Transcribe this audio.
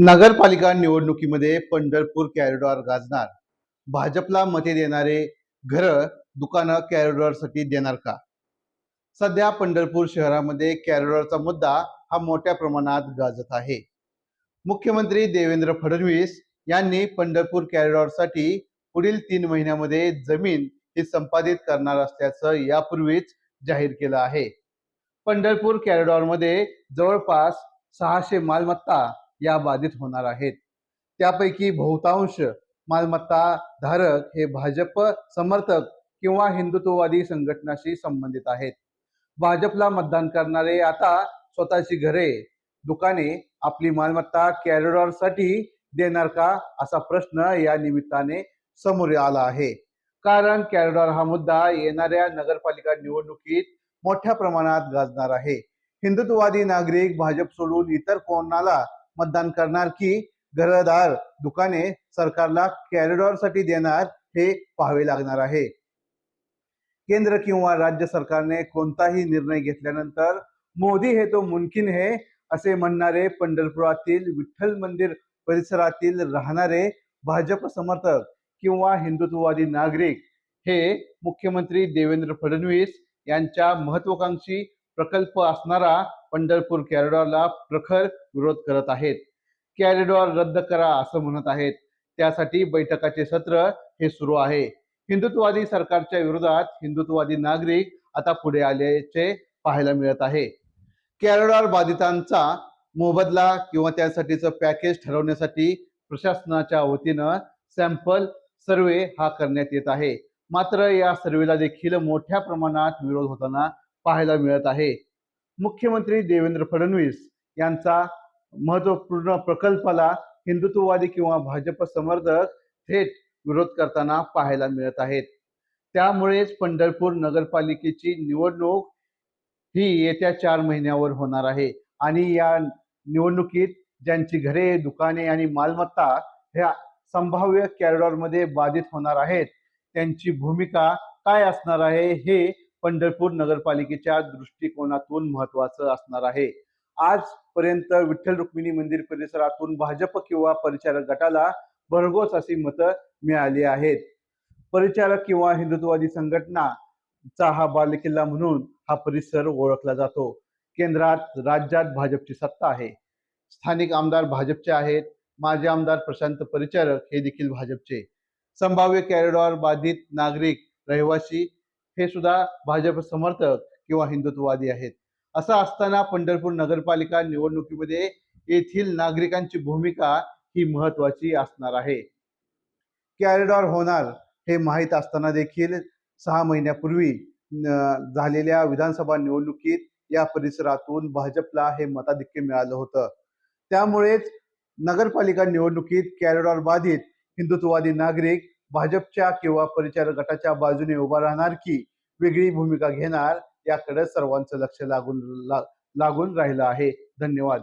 नगरपालिका निवडणुकीमध्ये पंढरपूर कॅरिडॉर गाजणार. भाजपला मते देणारे घर दुकानं कॅरिडॉरसाठी देणार का? सध्या पंढरपूर शहरामध्ये कॅरिडॉरचा मुद्दा हा मोठ्या प्रमाणात गाजत आहे. मुख्यमंत्री देवेंद्र फडणवीस यांनी पंढरपूर कॅरिडॉरसाठी पुढील तीन महिन्यामध्ये जमीन ही संपादित करणार असल्याचं यापूर्वीच जाहीर केलं आहे. पंढरपूर कॅरिडॉरमध्ये जवळपास सहाशे मालमत्ता या बाधित होणार आहेत. त्यापैकी बहुतांश मालमत्ता धारक हे भाजप समर्थक किंवा हिंदुत्ववादी संघटनाशी संबंधित आहेत. भाजपला मतदान करणारे आता स्वतःची घरे दुकाने आपली मालमत्ता कॅरिडॉरसाठी देणार का असा प्रश्न या निमित्ताने समोर आला आहे. कारण कॅरिडॉर हा मुद्दा येणाऱ्या नगरपालिका निवडणुकीत मोठ्या प्रमाणात गाजणार आहे. हिंदुत्ववादी नागरिक भाजप सोडून इतर कोणाला मतदान करणार की घरदार दुकाने सरकारला कॅरिडॉरसाठी देणार हे पाहावे लागणार आहे. केंद्र किंवा राज्य सरकारने कोणताही निर्णय घेतल्यानंतर मोदी हे तो मुमकिन हे असे म्हणणारे पंढरपुरातील विठ्ठल मंदिर परिसरातील राहणारे भाजप समर्थक किंवा हिंदुत्ववादी नागरिक हे मुख्यमंत्री देवेंद्र फडणवीस यांच्या महत्वाकांक्षी प्रकल्प असणारा पंढरपूर कॅरिडॉरला प्रखर विरोध करत आहेत. कॅरिडॉर रद्द करा असं म्हणत आहेत. त्यासाठी बैठकाचे सत्र हे सुरू आहे. हिंदुत्ववादी सरकारच्या विरोधात हिंदुत्ववादी नागरिक आता पुढे आल्याचे पाहायला मिळत आहे. कॅरिडॉर बाधितांचा मोबदला किंवा त्यासाठीचं पॅकेज ठरवण्यासाठी प्रशासनाच्या वतीनं सॅम्पल सर्वे हा करण्यात येत आहे. मात्र या सर्वेला देखील मोठ्या प्रमाणात विरोध होताना पाहायला मिळत आहे. मुख्यमंत्री देवेंद्र फडणवीस यांचा महत्त्वपूर्ण प्रकल्पाला हिंदुत्ववादी किंवा भाजप समर्थक थेट विरोध करताना पाहायला मिळत आहेत. त्यामुळेच पंढरपूर नगरपालिकेची निवडणूक ही येत्या चार महिन्यावर होणार आहे. आणि या निवडणुकीत ज्यांची घरे दुकाने आणि मालमत्ता ह्या संभाव्य कॅरिडॉरमध्ये बाधित होणार आहेत त्यांची भूमिका काय असणार आहे हे पंढरपूर नगरपालिकेच्या दृष्टिकोनातून महत्वाचं असणार आहे. आजपर्यंत विठ्ठल रुक्मिणी मंदिर परिसरातून भाजप किंवा परिचारक गटाला भरघोस अशी मतं मिळाली आहेत. परिचारक किंवा हिंदुत्ववादी संघटनाचा हा बालेकिल्ला म्हणून हा परिसर ओळखला जातो. केंद्रात राज्यात भाजपची सत्ता आहे. स्थानिक आमदार भाजपचे आहेत. माजी आमदार प्रशांत परिचारक हे देखील भाजपचे. संभाव्य कॅरिडॉर बाधित नागरिक रहिवासी हे सुद्धा भाजप समर्थक किंवा हिंदुत्ववादी आहेत. असं असताना पंढरपूर नगरपालिका निवडणुकीमध्ये येथील नागरिकांची भूमिका ही महत्वाची असणार आहे. कॅरिडॉर होणार हे माहीत असताना देखील सहा महिन्यापूर्वी झालेल्या विधानसभा निवडणुकीत या परिसरातून भाजपला हे मताधिक्य मिळालं होतं. त्यामुळेच नगरपालिका निवडणुकीत कॅरिडॉर बाधित हिंदुत्ववादी नागरिक भाजपच्या किंवा परिचार गटाच्या बाजूने उभा राहणार की वेगळी भूमिका घेणार याकडे सर्वांचं लक्ष लागून ला- लागून राहिलं आहे. धन्यवाद.